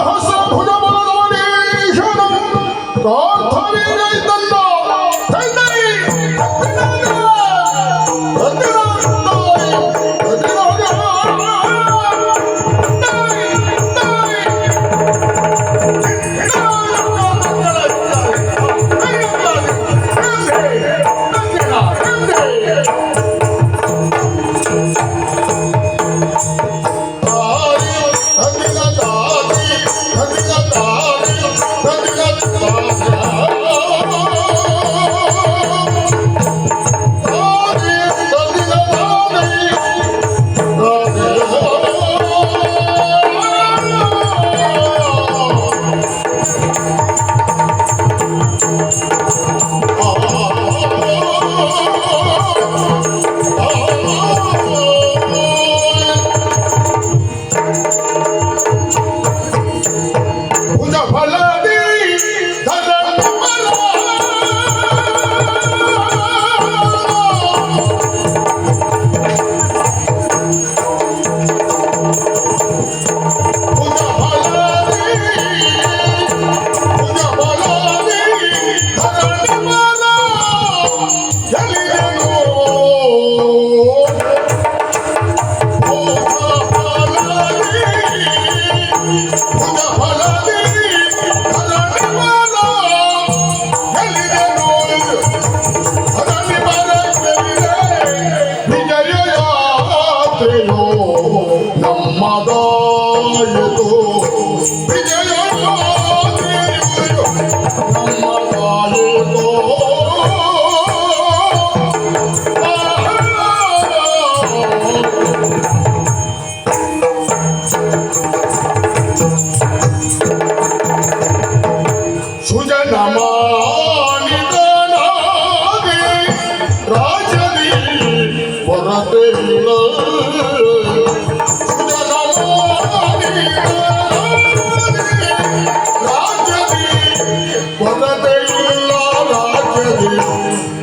সহস্র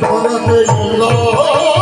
ভরতে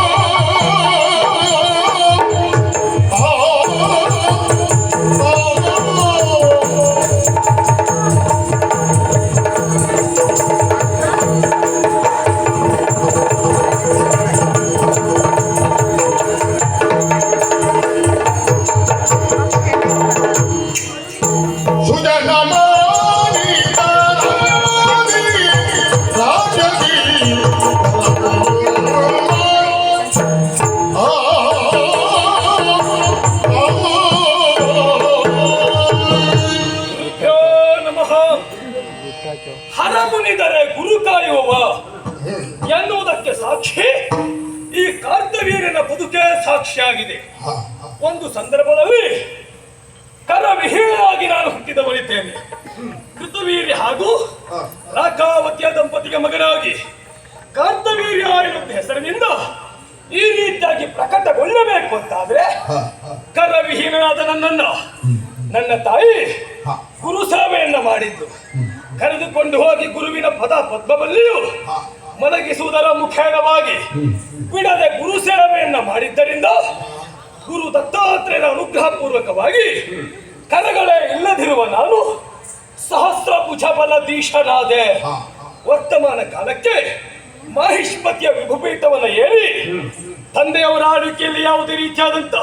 ಎನ್ನುವುದಕ್ಕೆ ಸಾಕ್ಷಿ? ಈ ಕಾರ್ತವೀರ್ಯನ ಬದುಕೇ ಸಾಕ್ಷಿಯಾಗಿದೆ. ಒಂದು ಸಂದರ್ಭದಲ್ಲಿ ಕರವಿಹೀನಾಗಿ ನಾನು ಹುಟ್ಟಿದವನಿದ್ದೇನೆ ಕೃತವೀರ್ಯ ಹಾಗೂ ರಾಕಾವತಿಯ ದಂಪತಿಗೆ ಮಗನಾಗಿ. ಕಾರ್ತವೀರ್ಯ ಎನ್ನುವ ಹೆಸರಿನಿಂದ ಈ ರೀತಿಯಾಗಿ ಪ್ರಕಟಗೊಳ್ಳಬೇಕು ಅಂತಾದ್ರೆ ಕರವಿಹೀನಾದ ನನ್ನನ್ನ ನನ್ನ ತಾಯಿ ಗುರು ಸೇವೆಯನ್ನು ಮಾಡಿದ್ದು. ಕರೆದುಕೊಂಡು ಹೋಗಿ ಗುರುವಿನ ಪದ ಪದ್ಮವಲ್ಲಿಯೂ ಮಲಗಿಸುವುದರ ಮುಖೇನವಾಗಿ ಬಿಡದೆ ಗುರು ಸೇವೆಯನ್ನು ಮಾಡಿದ್ದರಿಂದ ಗುರು ದತ್ತಾತ್ರೇಯರ ಅನುಗ್ರಹ ಪೂರ್ವಕವಾಗಿ ಕರಗಳೇ ಇಲ್ಲದಿರುವ ನಾನು ಸಹಸ್ರ ಭುಜಬಲಧೀಶನಾದೆ ವರ್ತಮಾನ ಕಾಲಕ್ಕೆ ಮಹಿಷ್ಪತಿಯ ವಿಭುಪೀಠವನ್ನು ಏರಿ ತಂದೆಯವರ ಆಳ್ವಿಕೆಯಲ್ಲಿ ಯಾವುದೇ ರೀತಿಯಾದಂತ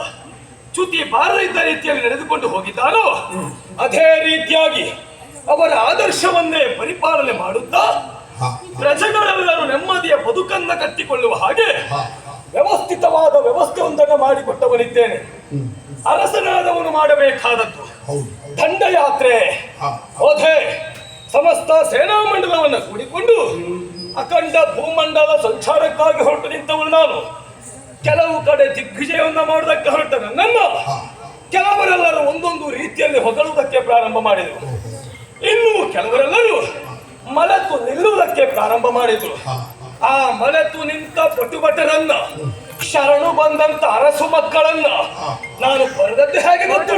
ಚ್ಯುತಿ ಬಾರದಿದ್ದ ರೀತಿಯಲ್ಲಿ ನಡೆದುಕೊಂಡು ಹೋಗಿದ್ದಾನೋ ಅದೇ ರೀತಿಯಾಗಿ ಅವರ ಆದರ್ಶವನ್ನೇ ಪರಿಪಾಲನೆ ಮಾಡುತ್ತಾ ಪ್ರಜೆಗಳೆಲ್ಲರೂ ನೆಮ್ಮದಿಯ ಬದುಕನ್ನ ಕಟ್ಟಿಕೊಳ್ಳುವ ಹಾಗೆ ವ್ಯವಸ್ಥಿತವಾದ ವ್ಯವಸ್ಥೆಯೊಂದನ್ನು ಮಾಡಿಕೊಟ್ಟವನಿದ್ದೇನೆ. ಅರಸನಾದವನು ಮಾಡಬೇಕಾದದ್ದು. ದಂಡಯಾತ್ರೆ. ಹೋದೆ. ಸಮಸ್ತ ಸೇನಾ ಮಂಡಲವನ್ನು ಕೂಡಿಕೊಂಡು ಅಖಂಡ ಭೂಮಂಡಲ ಸಂಚಾರಕ್ಕಾಗಿ ಹೊರಟು ನಿಂತವನು ನಾನು. ಕೆಲವು ಕಡೆ ದಿಗ್ವಿಜಯವನ್ನ ಮಾಡುವುದಕ್ಕೆ ಹೊರಟರು. ನಮ್ಮ ಕೆಲವರೆಲ್ಲರೂ ಒಂದೊಂದು ರೀತಿಯಲ್ಲಿ ಹೊಗಳುವುದಕ್ಕೆ ಪ್ರಾರಂಭ ಮಾಡಿದರು. ಇನ್ನು ಕೆಲವರೆಲ್ಲರೂ ಮಲತು ನಿಲ್ಲುವುದಕ್ಕೆ ಪ್ರಾರಂಭ ಮಾಡಿದರು. ಆ ಮಲೆತು ನಿಂತ ಪಟುಭಟರನ್ನ ಶರಣು ಬಂದಂತ ಅರಸು ಮಕ್ಕಳನ್ನ ನಾನು ಬರೆದದ್ದು ಹೇಗೆ ಗೊತ್ತುಂಟ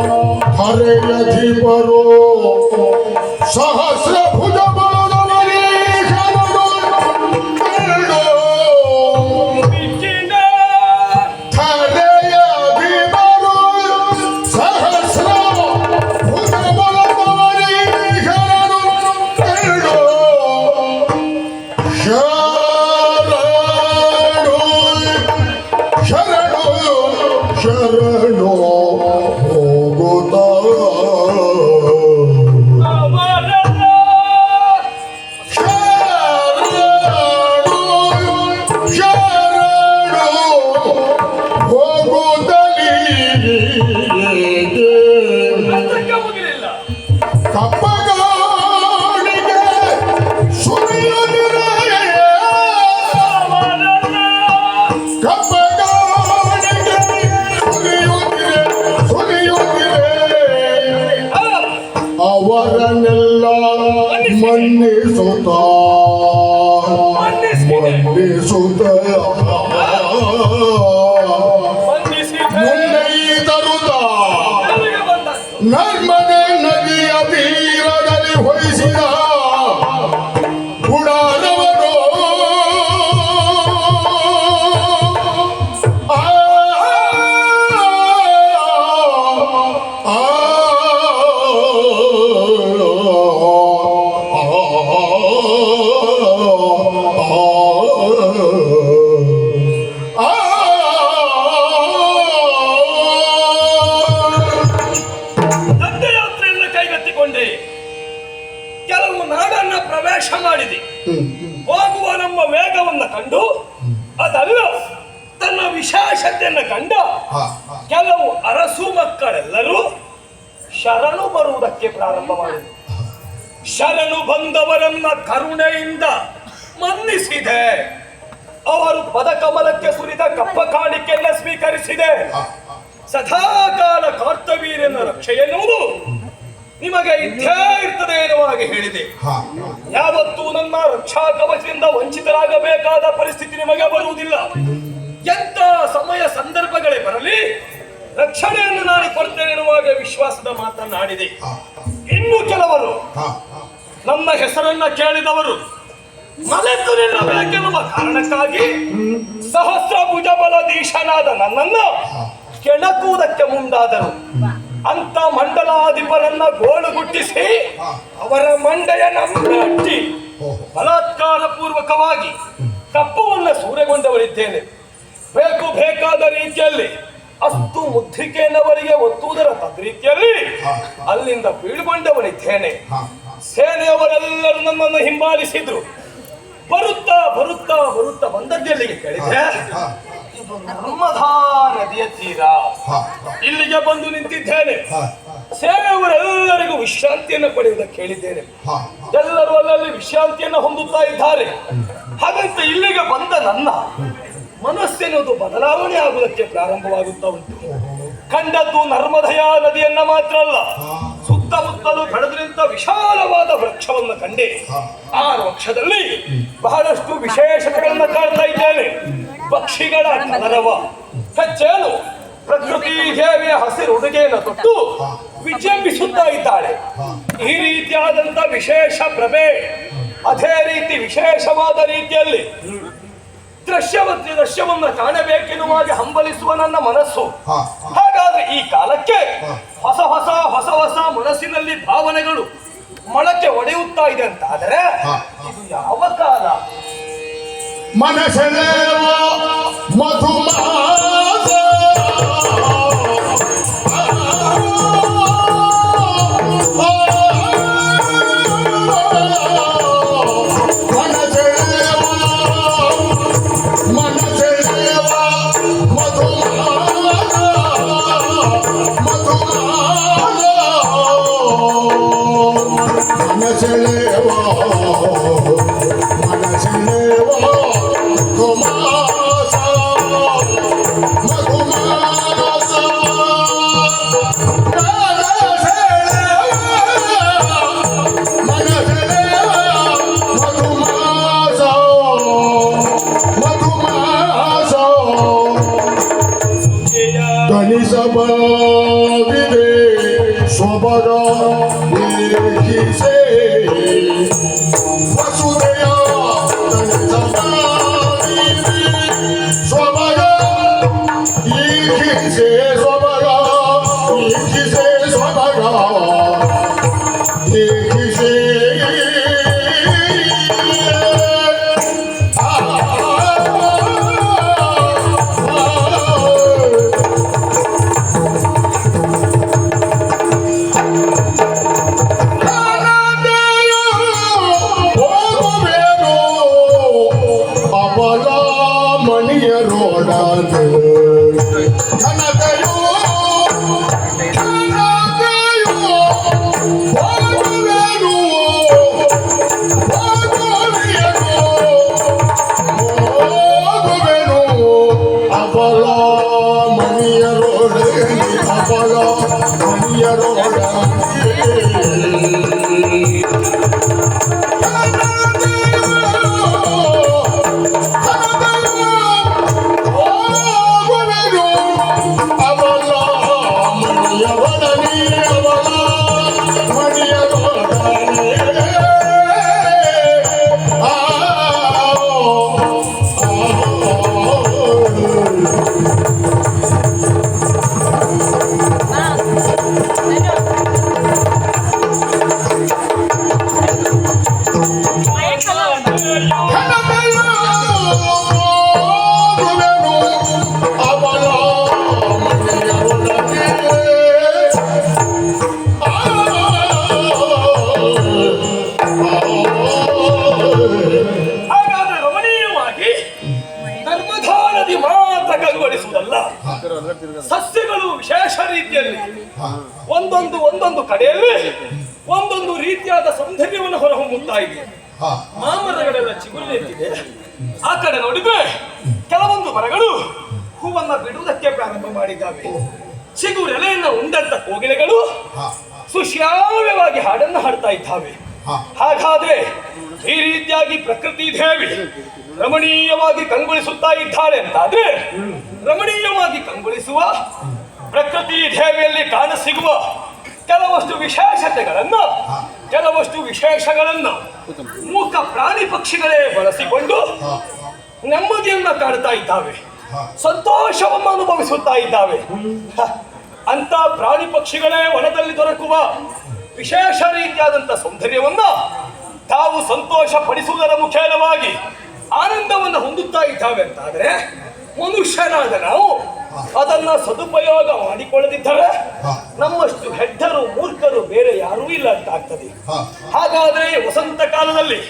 ಮೈನ ಹರೆಯಧಿಪರು ಸಹಸ್ರ ಭುಜ ಕೆಲವು ನಾಡನ್ನ ಪ್ರವೇಶ ಮಾಡಿದೆ. ಹೋಗುವ ನಮ್ಮ ವೇಗವನ್ನು ಕಂಡು ಅದಲ್ಲ ತನ್ನ ವಿಶೇಷತೆಯನ್ನು ಕಂಡ ಕೆಲವು ಅರಸು ಮಕ್ಕಳೆಲ್ಲರೂ ಶರಣು ಬರುವುದಕ್ಕೆ ಪ್ರಾರಂಭ ಮಾಡಿದರು. ಶರಣು ಬಂದವರನ್ನ ಕರುಣೆಯಿಂದ ಮನ್ನಿಸಿದೆ. ಅವರು ಪದಕಮಲಕ್ಕೆ ಸುರಿದ ಕಪ್ಪ ಕಾಣಿಕೆಯನ್ನ ಸ್ವೀಕರಿಸಿದೆ. ಸದಾಕಾಲ ಕಾರ್ತವೀರ್ಯನ ರಕ್ಷೆಯನ್ನು ನಿಮಗೆ ಇದ್ದೇ ಇರ್ತದೆ ಎನ್ನುವ ಹಾಗೆ ಹೇಳಿದೆ. ಯಾವತ್ತೂ ನನ್ನ ರಕ್ಷಾ ಕವಚದಿಂದ ವಂಚಿತರಾಗಬೇಕಾದ ಪರಿಸ್ಥಿತಿ ನಿಮಗೆ ಬರುವುದಿಲ್ಲ. ಎಂತ ಸಮಯ ಸಂದರ್ಭಗಳೇ ಬರಲಿ ರಕ್ಷಣೆಯನ್ನು ನಾನು ಕೊಡ್ತೇನೆ ಎನ್ನುವಾಗ ವಿಶ್ವಾಸದ ಮಾತನ್ನಾಡಿದೆ ಇನ್ನು ಕೆಲವರು ನಮ್ಮ ಹೆಸರನ್ನ ಕೇಳಿದವರು ಮಲೆತು ನಿಲ್ಲಬೇಕೆನ್ನುವ ಕಾರಣಕ್ಕಾಗಿ ಸಹಸ್ರ ಭುಜಬಲಧೀಶನಾದ ನನ್ನನ್ನು ಕೆಣಕುವುದಕ್ಕೆ ಮುಂದಾದರು. ಅಂತ ಮಂಡಲಾಧಿಪರನ್ನ ಗೋಳು ಗುಟ್ಟಿಸಿ ಅವರ ಮಂಡೆಯ ನಮ್ಮಟ್ಟಿ ಬಲಾತ್ಕಾರ ಪೂರ್ವಕವಾಗಿ ತಪ್ಪವನ್ನ ಸೂರೆಗೊಂಡವರಿದ್ದೇನೆ ಬೇಕು ಬೇಕಾದ ರೀತಿಯಲ್ಲಿ ಅಷ್ಟು ಮುದ್ರಿಕೆಯನ್ನವರಿಗೆ ಒತ್ತುವುದರ ತದ್ರೀತಿಯಲ್ಲಿ ಅಲ್ಲಿಂದ ಬೀಳ್ಗೊಂಡವನಿದ್ದೇನೆ ಸೇನೆಯವರೆಲ್ಲರೂ ನನ್ನನ್ನು ಹಿಂಬಾಲಿಸಿದ್ರು. ಬರುತ್ತಾ ಬರುತ್ತಾ ಬರುತ್ತಾ ಬಂದದ್ದೆಲ್ಲಿಗೆ ಕೇಳಿದ್ರೆ ನರ್ಮದಾ ನದಿಯ ತೀರ ಇಲ್ಲಿಗೆ ಬಂದು ನಿಂತಿದ್ದೇನೆ. ಸೇನೆಯವರೆಲ್ಲರಿಗೂ ವಿಶ್ರಾಂತಿಯನ್ನು ಪಡೆಯುವುದಕ್ಕೆ ಹೇಳಿದ್ದೇನೆ ಎಲ್ಲರೂ ಅಲ್ಲಲ್ಲಿ ವಿಶ್ರಾಂತಿಯನ್ನು ಹೊಂದುತ್ತಾ ಇದ್ದಾರೆ. ಹಾಗಂತ ಇಲ್ಲಿಗೆ ಬಂದ ನನ್ನ ಮನಸ್ಸೆನ್ನುವುದು ಬದಲಾವಣೆ ಆಗುವುದಕ್ಕೆ ಪ್ರಾರಂಭವಾಗುತ್ತಾ ಉಂಟು. ಕಂಡದ್ದು ನರ್ಮದಯ ನದಿಯನ್ನ ಮಾತ್ರ ಅಲ್ಲ. ಸುತ್ತಮುತ್ತಲು ಬೆಳೆದ್ರಿಂದ ವಿಶಾಲವಾದ ವೃಕ್ಷವನ್ನು ಕಂಡೆ. ಆ ವೃಕ್ಷದಲ್ಲಿ ಬಹಳಷ್ಟು ವಿಶೇಷತೆಗಳನ್ನ ಕಾಣ್ತಾ ಇದ್ದೇನೆ. ಪಕ್ಷಿಗಳ ಕಲರವ ಹೆಚ್ಚೇನು ಪ್ರಕೃತಿ ದೇವಿಯ ಹಸಿರು ಉಡುಗೆಯನ್ನು ತೊಟ್ಟು ವಿಜೃಂಭಿಸುತ್ತಾ ಇದ್ದಾಳೆ. ಈ ರೀತಿಯಾದಂತ ವಿಶೇಷ ಪ್ರಭೆ ಅದೇ ರೀತಿ ವಿಶೇಷವಾದ ರೀತಿಯಲ್ಲಿ ದೃಶ್ಯವತಿ ದೃಶ್ಯವನ್ನ ಹಾಗೆ ಹಂಬಲಿಸುವ ನನ್ನ ಮನಸ್ಸು. ಹಾಗಾದ್ರೆ ಈ ಕಾಲಕ್ಕೆ ಹೊಸ ಹೊಸ ಹೊಸ ಹೊಸ ಮನಸ್ಸಿನಲ್ಲಿ ಭಾವನೆಗಳು ಮೊಳಕೆ ಒಡೆಯುತ್ತಾ ಇದೆ ಅಂತ ಆದರೆ ಇದು ಯಾವ ಕಾಲ? ಮನಸೆಳೆವ ಮಧುಮಾಸ ಹೊರ ಹೊರಹೊಮ್ಮುತ್ತಾ ಇದೆ ಮಾಮರಗಳೆಲ್ಲ ಚಿಗುರಿನೆತ್ತಿದೆ ಆ ಕಡೆ ನೋಡಿದ್ರೆ ಕೆಲವೊಂದು ಮರಗಳು ಹೂವನ್ನ ಬಿಡುವುದಕ್ಕೆ ಪ್ರಾರಂಭ ಮಾಡಿದ್ದಾವೆ. ಚಿಗುರೆಲೆಯನ್ನ ಉಂಡಂತ ಕೋಗಿಲೆಗಳು ಸುಶ್ರಾವ್ಯವಾಗಿ ಹಾಡನ್ನು ಹಾಡ್ತಾ ಇದ್ದಾವೆ. ಹಾಗಾದ್ರೆ ಈ ರೀತಿಯಾಗಿ ಪ್ರಕೃತಿ ದೇವಿ ರಮಣೀಯವಾಗಿ ಕಂಗೊಳಿಸುತ್ತಾ ಇದ್ದಾಳೆ ಅಂತಾದ್ರೆ ರಮಣೀಯವಾಗಿ ಕಂಗೊಳಿಸುವ ಪ್ರಕೃತಿ ದೇವಿಯಲ್ಲಿ ಕಾಣಸಿಗುವ ಕೆಲವಷ್ಟು ವಿಶೇಷತೆಗಳನ್ನು ಕೆಲವಷ್ಟು ವಿಶೇಷಗಳನ್ನು ಮೂಕ ಪ್ರಾಣಿ ಪಕ್ಷಿಗಳೇ ಬಳಸಿಕೊಂಡು ನೆಮ್ಮದಿಯನ್ನು ಕಾಡ್ತಾ ಇದ್ದಾವೆ. ಸಂತೋಷವನ್ನು ಅನುಭವಿಸುತ್ತಾ ಇದ್ದಾವೆ. ಅಂತ ಪ್ರಾಣಿ ಪಕ್ಷಿಗಳೇ ವನದಲ್ಲಿ ದೊರಕುವ ವಿಶೇಷ ರೀತಿಯಾದಂಥ ಸೌಂದರ್ಯವನ್ನು ತಾವು ಸಂತೋಷ ಪಡಿಸುವುದರ ಮುಖೇನವಾಗಿ ಆನಂದವನ್ನು ಹೊಂದುತ್ತಾ ಇದ್ದಾವೆ ಅಂತಾದ್ರೆ ಮನುಷ್ಯನಾದ ನಾವು ಅದನ್ನ ಸದುಪಯೋಗ ಮಾಡಿಕೊಳ್ಳದಿದ್ದರೆ ನಮ್ಮಷ್ಟು ಹೆಡ್ಡರು ಮೂರ್ಖರು ಬೇರೆ ಯಾರೂ ಇಲ್ಲ ಅಂತ ಆಗ್ತದೆ ಹಾಗಾದ್ರೆ ವಸಂತ ಕಾಲದಲ್ಲಿ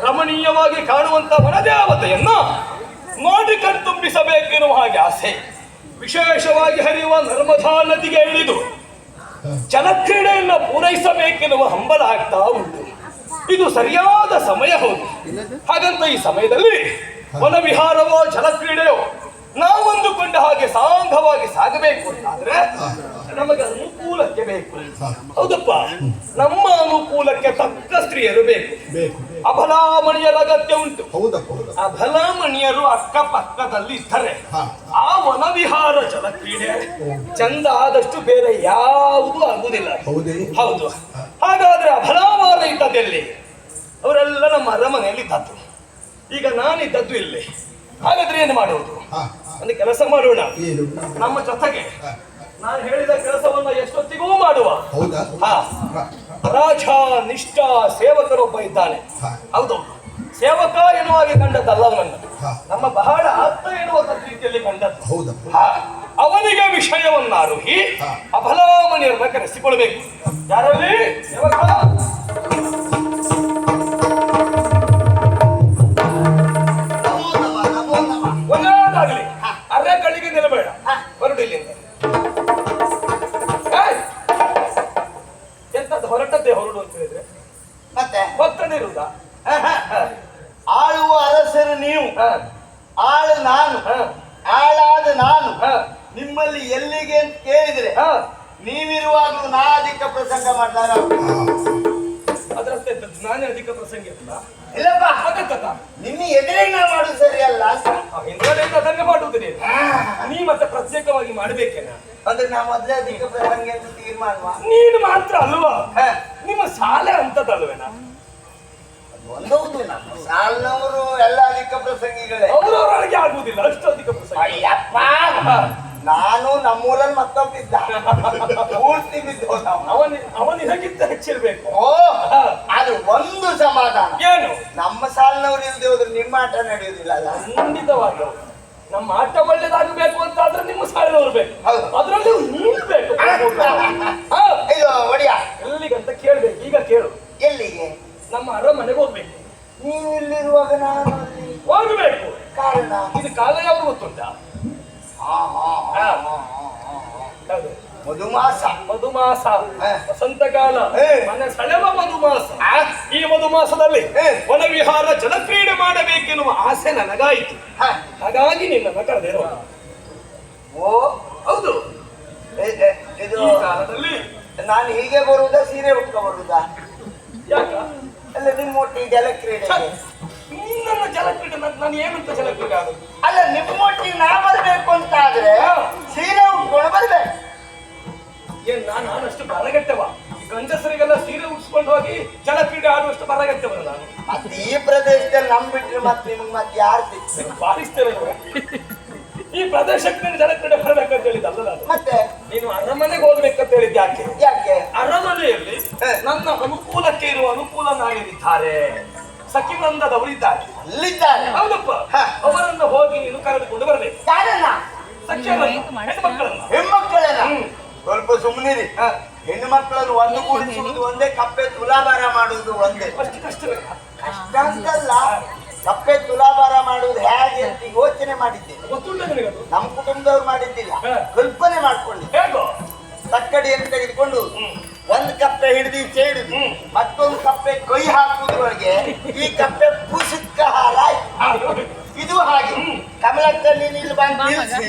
ರಮಣೀಯವಾಗಿ ಕಾಣುವಂತ ವನದೇವತೆಯನ್ನು ನೋಡಿ ಕಣ್ತುಂಬಿಸಬೇಕೆನ್ನುವ ಹಾಗೆ ಆಸೆ. ವಿಶೇಷವಾಗಿ ಹರಿಯುವ ನರ್ಮದಾ ನದಿಗೆ ಇಳಿದು ಜಲಕ್ರೀಡೆಯನ್ನ ಪೂರೈಸಬೇಕೆನ್ನುವ ಹಂಬಲ ಆಗ್ತಾ ಉಂಟು. ಇದು ಸರಿಯಾದ ಸಮಯ ಹೌದು. ಹಾಗಂತ ಈ ಸಮಯದಲ್ಲಿ ವನವಿಹಾರವೋ ಜಲಕ್ರೀಡೆಯೋ ನಾವಂದುಕೊಂಡ ಹಾಗೆ ಸಾಂಭವಾಗಿ ಸಾಗಬೇಕು ಅಂತಾದ್ರೆ ನಮಗೆ ಅನುಕೂಲಕ್ಕೆ ಬೇಕು. ಹೌದಪ್ಪ? ನಮ್ಮ ಅನುಕೂಲಕ್ಕೆ ತಕ್ಕ ಸ್ತ್ರೀಯರು ಬೇಕು. ಅಬಲಾಮಣಿಯರ ಅಗತ್ಯ ಉಂಟು. ಅಬಲಾಮಣಿಯರು ಅಕ್ಕಪಕ್ಕದಲ್ಲಿ ಇದ್ದರೆ ಹಾ. ಆ ವನವಿಹಾರ ಜಲಕ್ರೀಡೆ ಚಂದ ಆದಷ್ಟು ಬೇರೆ ಯಾವುದು ಆಗುವುದಿಲ್ಲ. ಹೌದೇ? ಹೌದು. ಹಾಗಾದ್ರೆ ಅಬಲಾವಾರ ಇದ್ದದಲ್ಲಿ ಅವರೆಲ್ಲ ನಮ್ಮ ಅರಮನೆಯಲ್ಲಿ ಇದ್ದದ್ದು ಈಗ ನಾನಿದ್ದದ್ದು ಇಲ್ಲಿ. ಹಾಗಾದ್ರೆ ಏನು ಮಾಡುವುದು? ಒಂದು ಕೆಲಸ ಮಾಡೋಣ. ನಮ್ಮ ಜೊತೆಗೆ ನಾನು ಹೇಳಿದ ಕೆಲಸವನ್ನ ಎಷ್ಟೊತ್ತಿಗೂ ಮಾಡುವ. ರಾಜ ನಿಷ್ಠ ಸೇವಕರೊಬ್ಬ ಇದ್ದಾನೆ. ಹೌದು. ಸೇವಕ ಎನ್ನುವ ಹಾಗೆ ಕಂಡದ್ದಲ್ಲ ಅವನನ್ನು. ನಮ್ಮ ಬಹಳ ಅರ್ಥ ಎನ್ನುವ ರೀತಿಯಲ್ಲಿ ಕಂಡದ್ದು. ಅವನಿಗೆ ವಿಷಯವನ್ನ ಅರುಹಿ ಹಾ. ಕರೆಸಿಕೊಳ್ಬೇಕು. ಯಾರಲ್ಲಿ? ಸೇವಕ. ಅರ್ಧ ಕಳ್ಳಿಗೆ ನಿಲ್ಲಬೇಡ. ಹೊರಡು ಇಲ್ಲಿಂದ ಏಯ್! ಎಂತದ್ದು ಹೊರಟದ್ದೇ ಹೊರಡು ಅಂತ ಹೇಳಿದ್ರೆ? ಮತ್ತೆ? ಭಕ್ತನಿರುವುದಾ ಆಳುವ ಅರಸರು ನೀವು. ಆಳ ಆಳು ನಾನು. ಹಾ. ಆಳಾದ ನಾನು. ಹಾ. ನಿಮ್ಮಲ್ಲಿ ಎಲ್ಲಿಗೆ ಅಂತ ಕೇಳಿದ್ರೆ ಹಾ. ನೀವಿರುವಾಗಲೂ ನಾ ಅಧಿಕ ಪ್ರಸಂಗ ಮಾಡ್ತಾರ? ನಾನೇ ಅಧಿಕ ಪ್ರಸಂಗಿ ಅಲ್ಲ? ಇಲ್ಲಪ್ಪ. ಅದಕ್ಕಲ್ಲ ನಿನ್ನ ಎದುರಿಗೆ ನಾ ಮಾಡುದು ಸರಿಯಲ್ಲ ಅಂತ. ಹಿಂದ್ಗಡೆಯಿಂದ ಅದನ್ನೇ ಮಾಡುವುದು ನೀನು ನೀ ಮತ್ತೆ ಪ್ರತ್ಯೇಕವಾಗಿ ಮಾಡ್ಬೇಕೇನ? ಅಂದ್ರೆ ನಾ ಮೊದ್ಲೇ ಅಧಿಕ ಪ್ರಸಂಗಿ ಅಂತ ತೀರ್ಮಾನ ನೀನು ಮಾತ್ರ ಅಲ್ವಾ? ಹಾ. ನಿಮ್ಮ ಶಾಲೆ ಅಂತದಲ್ವೇನಾ? ಒಂದೌದು ನಮ್ಮ ಸಾಲಿನವರು ಎಲ್ಲ ಅಧಿಕ ಪ್ರಸಂಗಿಗಳೇ. ಅವರವರೊಳಗೆ ಆಗುವುದಿಲ್ಲ ಅಷ್ಟು ಅಧಿಕ ಪ್ರಸಂಗಿ. ಅಯ್ಯಪ್ಪ! ನಾನು ನಮ್ಮೂರಲ್ಲಿ ಮತ್ತೊಬ್ಬಿದ್ದ. ಪೂರ್ತಿ ಬಿದ್ದು ಅವನ. ಅವನ ಇದಕ್ಕಿಂತ ಹೆಚ್ಚಿರ್ಬೇಕು ಓ ಅದು ಒಂದು ಸಮಾಧಾನ. ಏನು? ನಮ್ಮ ಸಾಲಿನವ್ರು ಇಲ್ದೆ ಹೋದ್ರೆ ನಿಮ್ಮ ಆಟ ನಡೆಯುವುದಿಲ್ಲ ಅಲ್ಲ? ಖಂಡಿತವಾಗಿ. ನಮ್ಮ ಆಟ ಒಳ್ಳೇದಾಗಬೇಕು ಅಂತ ಆದ್ರೆ ನಿಮ್ಮ ಸಾಲಿನವ್ರು ಬೇಕು. ಹೌದು. ಅದರಲ್ಲಿ ನೀನು ಬೇಕು. ಹಾ, ಇದು ಒಡಿಯ. ಎಲ್ಲಿಗಂತ ಕೇಳ್ಬೇಕು ಈಗ ಕೇಳು. ಎಲ್ಲಿಗೆ? ನಮ್ಮ ಅರಮನೆಗೆ ಹೋಗ್ಬೇಕು. ನೀವು ಇಲ್ಲಿರುವಾಗ ನಾನು ಅಲ್ಲಿ. ಹೋಗ್ಬೇಕು. ಕಾರಣ? ಇದು ಕಾಲ ಯಾವ್ದು ಗೊತ್ತುಂಟಾ ಹಾ, ಹಾ. ಯಾವ್ದು? ಮಧುಮಾಸ. ಮಧುಮಾಸ. ವಸಂತ ಕಾಲ. ಮನೆ ಸೆಳೆವ ಮಧುಮಾಸ. ಈ ಮಧುಮಾಸದಲ್ಲಿ. ವನವಿಹಾರ ಜಲಕ್ರೀಡೆ ಮಾಡಬೇಕೆನ್ನುವ ಆಸೆ ನನಗಾಯಿತು. ಹಾಗಾಗಿ ನಿನ್ನನ್ನು ಕರೆದಿರೋ ಓ ಹೌದು. ಇದು ಕಾಲದಲ್ಲಿ ನಾನು ಹೀಗೆ ಬರುವುದಾ ಸೀರೆ ಉಟ್ಕೊ ಬರುವುದಾ? ಯಾಕ? ಅಲ್ಲ ನಿಮ್ಮ ಒಟ್ಟಿಗೆ ಜಲಕ್ರೀಡೆಗೆ. ನಿನ್ನನ್ನ ಜಲಕ್ರೀಡೆ ನಾನು ನಾನು ಏನಂತ ಜಲಕ್ರೀಡೆ ಅಲ್ಲ ನಿಮ್ಮ ಒಟ್ಟಿಗೆ ನಾ ಬರ್ಬೇಕು ಅಂತ ನಮ್ ಮತ್ತೆ ನಿಮ್ಗೆ ಮತ್ತೆ ಯಾರು ಬಾರಿಸ್ತೇನೆ ಈ ಪ್ರದೇಶಕ್ಕೆ ನೀನು ಕಡೆ ಬರ್ಬೇಕಂತ ಹೇಳಿದ್ದಲ್ಲ ನಾನು. ಮತ್ತೆ? ನೀನು ಅರಮನೆಗೆ ಹೋಗ್ಬೇಕಂತ ಹೇಳಿದ್ದೆ ಯಾಕೆ? ಯಾಕೆ? ಅರಮನೆಯಲ್ಲಿ ನನ್ನ ಅನುಕೂಲಕ್ಕೆ ಇರುವ ಅನುಕೂಲ ನಾಯರಿದ್ದಾರೆ ಸಖಿನಂದದವರಿದ್ದಾರೆ ಅಲ್ಲಿದ್ದಾರೆ. ಹೌದಪ್ಪ. ಅವರನ್ನು ಅವರನ್ನ ಹೋಗಿ ನೀನು ಕರೆದುಕೊಂಡು ಬರಬೇಕು. ಯಾರನ್ನ? ಸಖಿ ಹೆಣ್ಮಕ್ಕಳನ್ನ ಹೆಣ್ಮಕ್ಕಳನ್ನ. ಸ್ವಲ್ಪ ಸುಮ್ಮನಿರಿ ಹೆಣ್ಣು ಮಕ್ಕಳನ್ನು ಒಂದು ಕೂಡಿಸುವುದು ಒಂದೇ ಕಪ್ಪೆ ತುಲಾಭಾರ ಮಾಡುವುದು ಒಂದೇ. ಕಷ್ಟ ಅಂತಲ್ಲ ಕಪ್ಪೆ ತುಲಾಭಾರ ಮಾಡುವುದು ಹೇಗೆ ಅಂತ ಯೋಚನೆ ಮಾಡಿದ್ದೇನೆ. ನಮ್ಮ ಕುಟುಂಬದವ್ರು ಮಾಡಿದ್ದಿಲ್ಲ. ಕಲ್ಪನೆ ಮಾಡ್ಕೊಂಡು ತಕ್ಕಡಿಯನ್ನು ತೆಗೆದುಕೊಂಡು. ಒಂದು ಕಪ್ಪೆ ಹಿಡಿದು ಸೇಡಿ ಮತ್ತೊಂದು ಕಪ್ಪೆ ಕೈ ಹಾಕುವುದರೊಳಗೆ ಈ ಕಪ್ಪೆ ಪುಸುಕ್ಕ ಹಾರಾಯ್ತು ಹಾಗೆ. ಇದು ಹಾಗೆ. ಕಮಲಕ್ಕಲ್ಲಿ ಇಲ್ಲಿ ಬಂದು ನಿಲ್ಲಿಸಿ.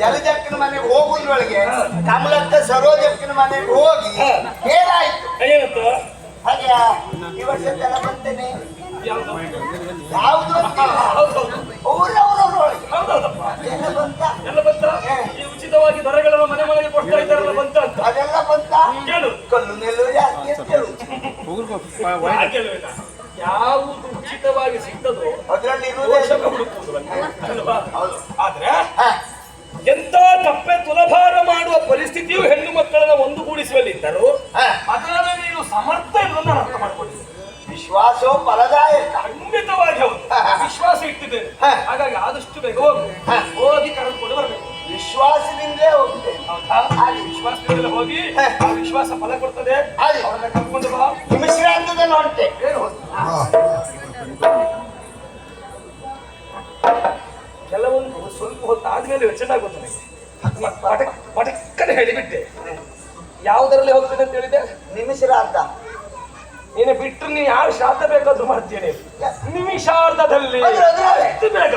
ಜಲಜಕ್ಕನ ಮನೆಗೆ ಹೋಗುದ್ರೊಳಗೆ. ಕಮಲಕ್ಕ ಸರೋಜಕ್ಕನ ಮನೆಗೆ ಹೋಗಿ ಏನಾಯ್ತು? ಹೇಳಾಯ್ತು ಏನಂತ ಹಾಗೆ ಈ ವರ್ಷ ಜನ ಬರ್ತೇನೆ ಯಾವ್ದು ಎಲ್ಲ ಬಂತ? ಎಲ್ಲ ಬಂತ? ಈ ಉಚಿತವಾಗಿ ದರಗಳನ್ನು ಮನೆ ಮನೆಗೆ ಕೊಡ್ತಾ ಇದ್ದಾರಲ್ಲ ಬಂತ ಅಂತ. ಅದೆಲ್ಲ ಬಂತ? ಕೇಳು. ಕಲ್ಲು ನೆಲ್ಲು ಯಾಕೆ ಯಾವುದು ಉಚಿತವಾಗಿ ಸಿಗ್ತದೋ ಅದರಲ್ಲಿ ದೋಷ ಇರುವುದೇ ಹುಡುಕುವುದು ಅಲ್ವಾ? ಹೌದು. ಆದ್ರೆ. ಎಂತ ತಪ್ಪೆ ತುಲಭಾರ ಮಾಡುವ ಪರಿಸ್ಥಿತಿಯು ಹೆಣ್ಣು ಮಕ್ಕಳನ್ನ ಒಂದುಗೂಡಿಸುವಲ್ಲಿದ್ದರು ಇದ್ದರು ಅದರಲ್ಲಿ ನೀನು ಸಮರ್ಥ ಇರುವುದನ್ನು ನಾನು ಅರ್ಥ ಮಾಡ್ಕೊಂಡಿದ್ದೆ ವಿಶ್ವಾಸೋ ಫಲದಾಯಕ ಖಂಡಿತವಾಗಿ ಹೌದು. ವಿಶ್ವಾಸ ಇಟ್ಟಿದ್ದೇನೆ. ಹ. ಹಾಗಾಗಿ ಆದಷ್ಟು ಬೇಗ ಹೋಗಿ. ಹ. ಹೋಗಿ ಕರೆದುಕೊಂಡು ಬರಬೇಕು. ವಿಶ್ವಾಸದಿಂದ ಹೋಗ್ತೇನೆ. ಹಾಗೆ. ವಿಶ್ವಾಸದಿಂದಲೇ ಹೋಗಿ. ಆ ವಿಶ್ವಾಸ ಫಲ ಕೊಡ್ತದೆ. ಅವ್ರನ್ನ ಕರ್ಕೊಂಡು ಬಾ. ನಿಮಿಷಾಂತದಲ್ಲಿ ಹೊಂಟೆ. ಏನು ಕೆಲವೊಂದು ಸ್ವಲ್ಪ ಹೊತ್ತು ಆದ್ಮೇಲೆ ಯೋಚನೆ ಆಗುತ್ತೆ ನನಗೆ. ಪಟಕ್ ಪಟಕ್ಕನೆ ಹೇಳಿಬಿಟ್ಟೆ. ಯಾವುದರಲ್ಲಿ ಹೋಗ್ತದೆ ಅಂತ ಹೇಳಿದೆ ನಿಮಿಷಾರ್ಧ. ನೀನು ಬಿಟ್ಟರೆ ನೀನು ಯಾರು ಶ್ರಾದ್ದ ಬೇಕಾದ್ರೂ ಮಾಡ್ತೀನಿ ನಿಮಿಷಾರ್ಧದಲ್ಲಿ ಬೇಗ?